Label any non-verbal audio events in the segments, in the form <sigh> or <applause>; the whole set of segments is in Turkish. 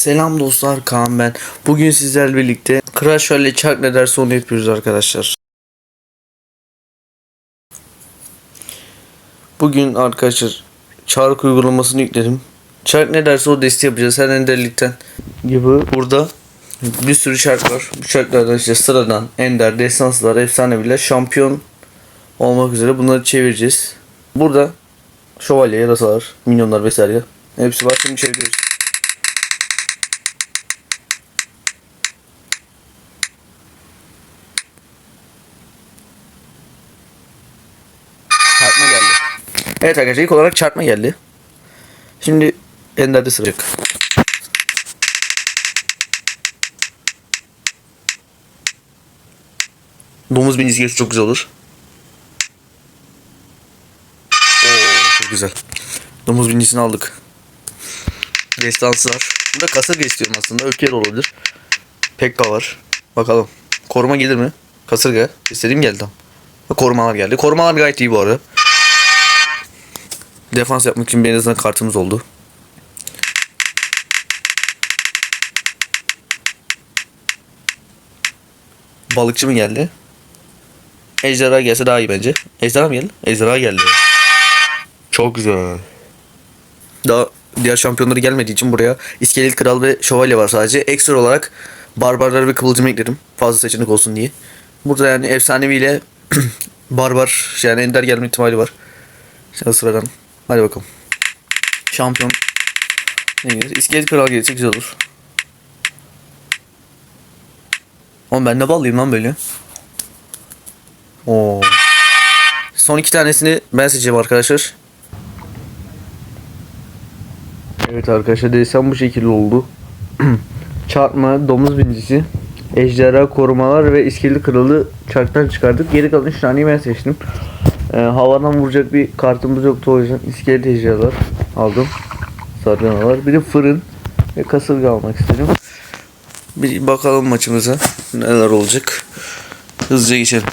Selam dostlar Kaan ben. Bugün sizlerle birlikte Crash Rally Çark ne derse onu yapıyoruz arkadaşlar. Bugün arkadaşlar Çark uygulamasını yükledim. Çark ne derse o desteği yapacağız. Her enderlikten gibi burada bir sürü çark var. Bu çarklardan işte sıradan, ender, destanslar, efsaneviler, şampiyon olmak üzere bunları çevireceğiz. Burada şövalye, yarasalar, minyonlar vesaire hepsi var. Şimdi çeviriyoruz. Evet arkadaşlar ilk olarak çarpma geldi. Şimdi Ender'de sıracak. Domuz binicisi gelirse çok güzel olur. Oo, çok güzel. Domuz binicisini aldık. Destansı var. Burada kasırga istiyorum aslında. Öfke olabilir. Pekka var. Bakalım. Koruma gelir mi? Kasırga. İstediğim geldi tam. Korumalar geldi. Korumalar gayet iyi bu arada. Defans yapmak için bir en azından kartımız oldu. Balıkçı mı geldi? Ejderha gelse daha iyi bence. Ejderha mı geldi? Ejderha geldi. Çok güzel. Daha diğer şampiyonları gelmediği için buraya İskelet Kral ve Şövalye var sadece. Ekstra olarak Barbarlar ve Kıvılcım ekledim. Fazla seçenek olsun diye. Burada yani efsaneviyle <clears throat> Barbar yani Ender gelme ihtimali var. Şimdi sıradan. Hadi bakalım. Şampiyon. Ne gelir? İskelet Kral gelirse güzel olur. Oğlum ben ne ballıyım lan böyle. Oo. Son iki tanesini ben seçeceğim arkadaşlar. Evet arkadaşlar desem bu şekilde oldu. <clears throat> Çarpma, domuz binicisi, ejderha korumalar ve iskelet kralı çarktan çıkardık. Geri kalan 3 taneyi ben seçtim. Ee, havadan vuracak bir kartımız yoktu o yüzden iskelet ejderhalar aldım. Sarganalar. Bir de fırın ve kasırga almak istedim. Bir bakalım maçımıza neler olacak. Hızlıca geçelim.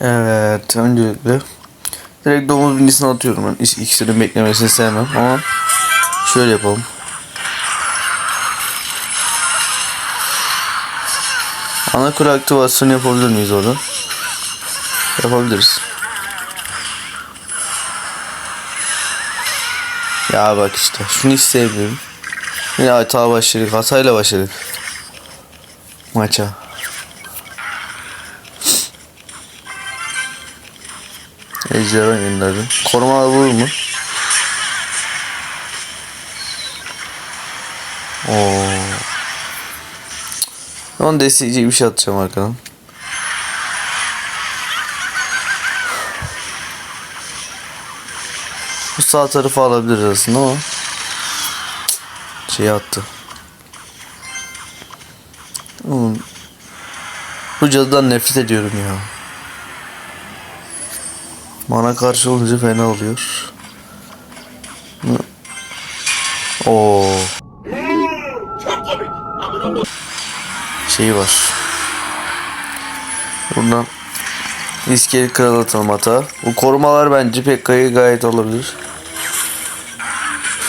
Evet öncelikle direkt domuz binisini atıyorum ben. İk- İkisinin beklemesini sevmem ama şöyle yapalım. Ana kuru aktivasyonu yapabilir miyiz orada? Yapabiliriz. Ya bak işte şunu hiç sevmiyorum. Yine hata başladık. Hatayla başladık. Maça. Ejderha gönderdim. Korumalar vurur mu? Oo. Onu destekleyecek bir şey atacağım arkadan. Bu sağ tarafı alabiliriz aslında ama şey attı. Oğlum, Bu cadıdan nefret ediyorum ya. Bana karşı olunca fena oluyor. O Şey var. Buradan İskelet kral atalım hata. Bu korumalar bence Pekka'yı gayet olabilir.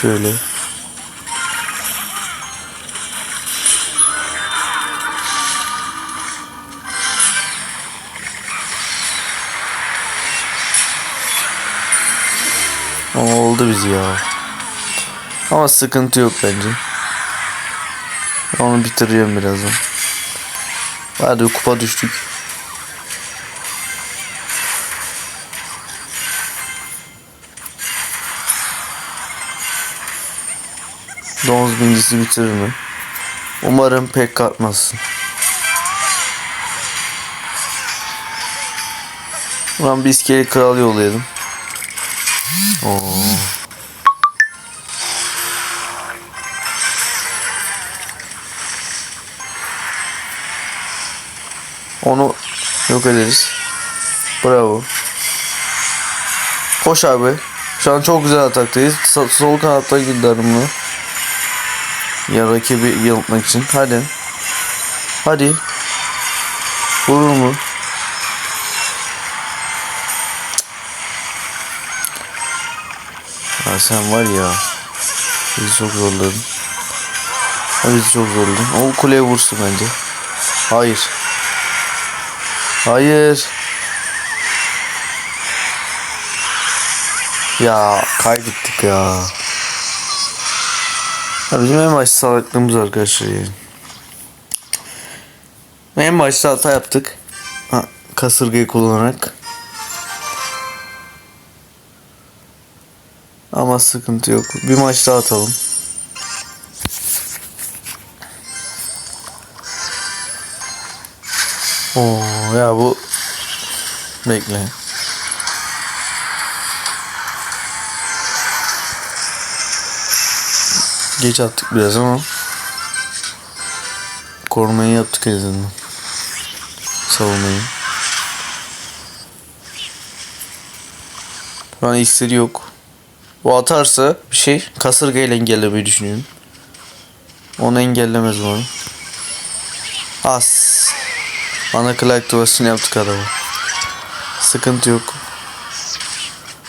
Şöyle. Ama oldu biz ya. Ama sıkıntı yok bence. Onu bitiriyorum birazdan. Hadi kupa düştük. Domuz binicisi bitirir mi? Umarım pek katmazsın. Ulan bir iskelet kral yollayalım. Oo. Onu yok ederiz. Bravo. Koş abi. Şu an çok güzel ataktayız. Sol kanatta giderim bunu. Ya rakibi yanıltmak için. Hadi. Hadi. Vurur mu? Ya sen var ya. Bizi çok zorladın. Bizi çok zorladın. O kuleye vursun bence. Hayır. Hayır. Ya kaybettik ya. Ya bizim en başta salaklığımız arkadaşlar yani. En başta hata yaptık. Ha, kasırgayı kullanarak. Ama sıkıntı yok. Bir maç daha atalım. Oo ya bu bekle. Geç attık biraz ama korumayı yaptık en azından. Savunmayı. Şu an iksiri yok. Bu atarsa bir şey kasırgayla engellemeyi düşünüyorum. Onu engellemez umarım. As. Ana kule aktivasını yaptık adamı. Sıkıntı yok.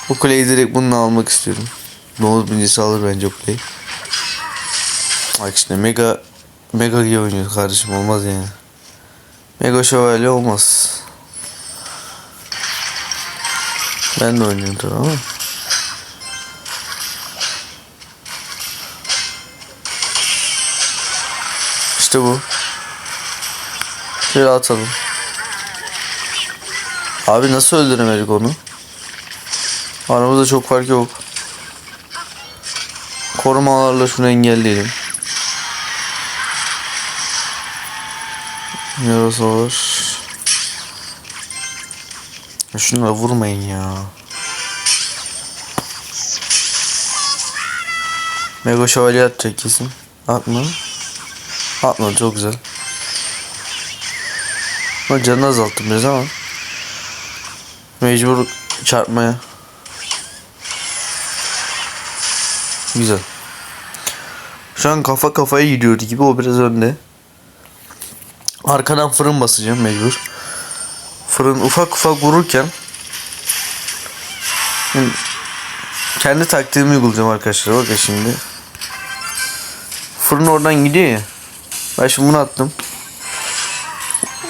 Bu kuleyi direkt bununla almak istiyorum. Doğu birincisi alır bence o kuleyi. Bak işte mega mega iyi oynuyor kardeşim olmaz yani. Mega şövalye olmaz. Ben de oynuyorum tabii ama. İşte bu. Şöyle atalım. Abi nasıl öldüremedik onu? Aramızda çok fark yok. Korumalarla şunu engelleyelim. Yarası var. Ya Şunlara vurmayın ya. Mega şövalye atacak kesin. Atma. Atma çok güzel. Ama canını azalttım biraz ama. Mecbur çarpmaya. Güzel. Şu an kafa kafaya gidiyordu gibi o biraz önde. Arkadan fırın basacağım mecbur. Fırın ufak ufak vururken Şimdi kendi taktiğimi uygulayacağım arkadaşlar. Bakın şimdi. Fırın oradan gidiyor ya. Ben şimdi bunu attım.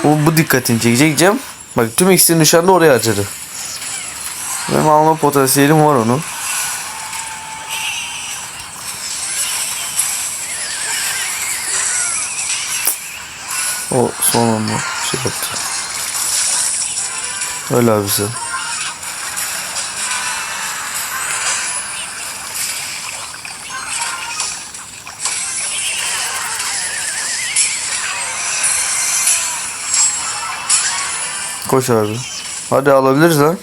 O bu dikkatini çekeceğim. Bak tüm iksirin nişanı da oraya harcadı. Benim alma potansiyelim var onu. O son anda şey yaptı. Öyle abi sen. Koş abi. Hadi alabiliriz lan.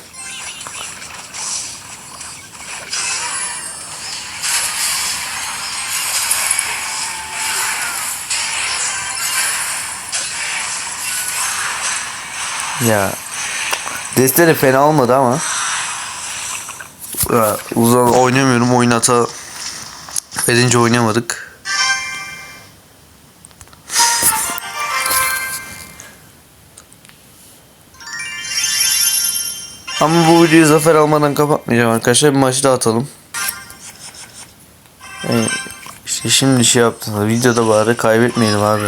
Ya. Destleri fena olmadı ama. Ya, uzun oynamıyorum. Oynata verince oynamadık. Ama bu videoyu zafer almadan kapatmayacağım arkadaşlar. Bir maç daha atalım. Yani işte şimdi şey yaptım. Videoda bari kaybetmeyelim abi.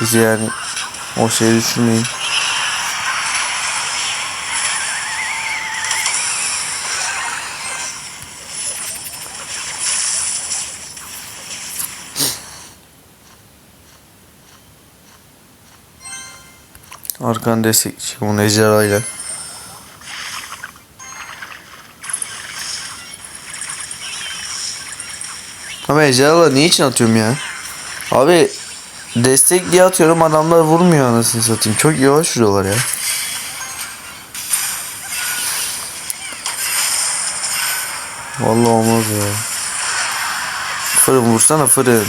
Biz yani o şeyi düşünmeyin. Arkan destek bunu ejderhayla. Ama ejderhalar niye için atıyorum ya? Abi destek diye atıyorum adamlar vurmuyor anasını satayım. Çok yavaş vuruyorlar ya. Vallahi olmaz ya. Fırın vursana fırın.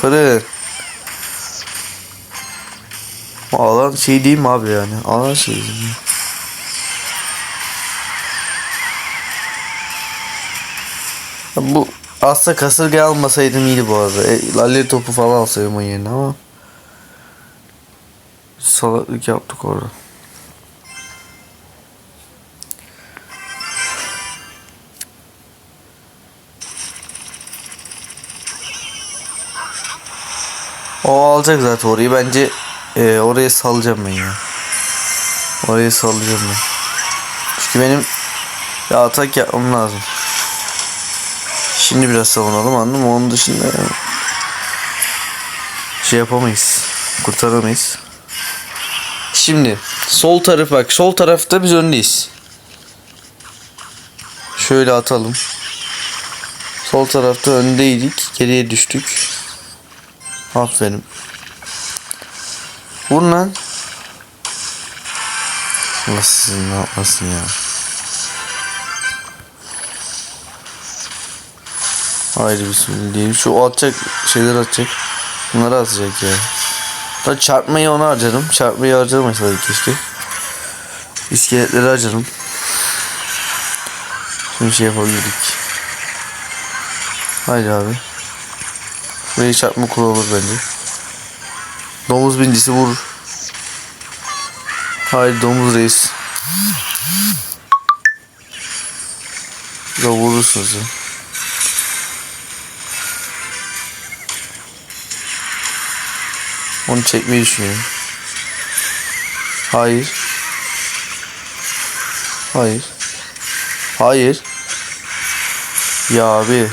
Fırın. Alan şey değil abi yani? Alan şey değil mi? Bu aslında kasırga almasaydım iyiydi bu arada. E, lale topu falan alsaydım o yerine ama salaklık yaptık orada. O alacak zaten orayı bence e, oraya salacağım ben ya. Oraya salacağım ben. Çünkü benim bir atak yapmam lazım. Şimdi biraz savunalım anladın mı? Onun dışında şey yapamayız. Kurtaramayız. Şimdi sol taraf bak. Sol tarafta biz öndeyiz. Şöyle atalım. Sol tarafta öndeydik. Geriye düştük. Aferin. Vur lan. Nasıl ne yapmasın ya. Haydi bismillah diyelim. Şu atacak şeyler atacak. Bunları atacak ya. Da çarpmayı ona harcarım. Çarpmayı harcamasaydık keşke. İskeletleri harcarım. Şimdi şey yapabilirdik. Haydi abi. Burayı çarpma kulu olur bence. Domuz bincisi vur. Haydi domuz reis. Ya vurursunuz ya. Onu çekmeyi düşünüyorum. Hayır. Hayır. Hayır. Ya abi.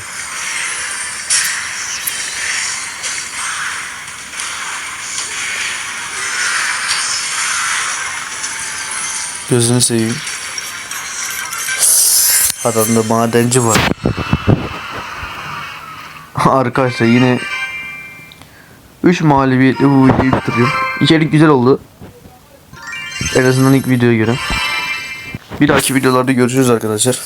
Gözünü seveyim. Adamda madenci var. Arkadaşlar yine 3 mağlubiyetle bu videoyu bitiriyorum. İçerik güzel oldu. En azından ilk videoya göre. Bir dahaki videolarda görüşürüz arkadaşlar.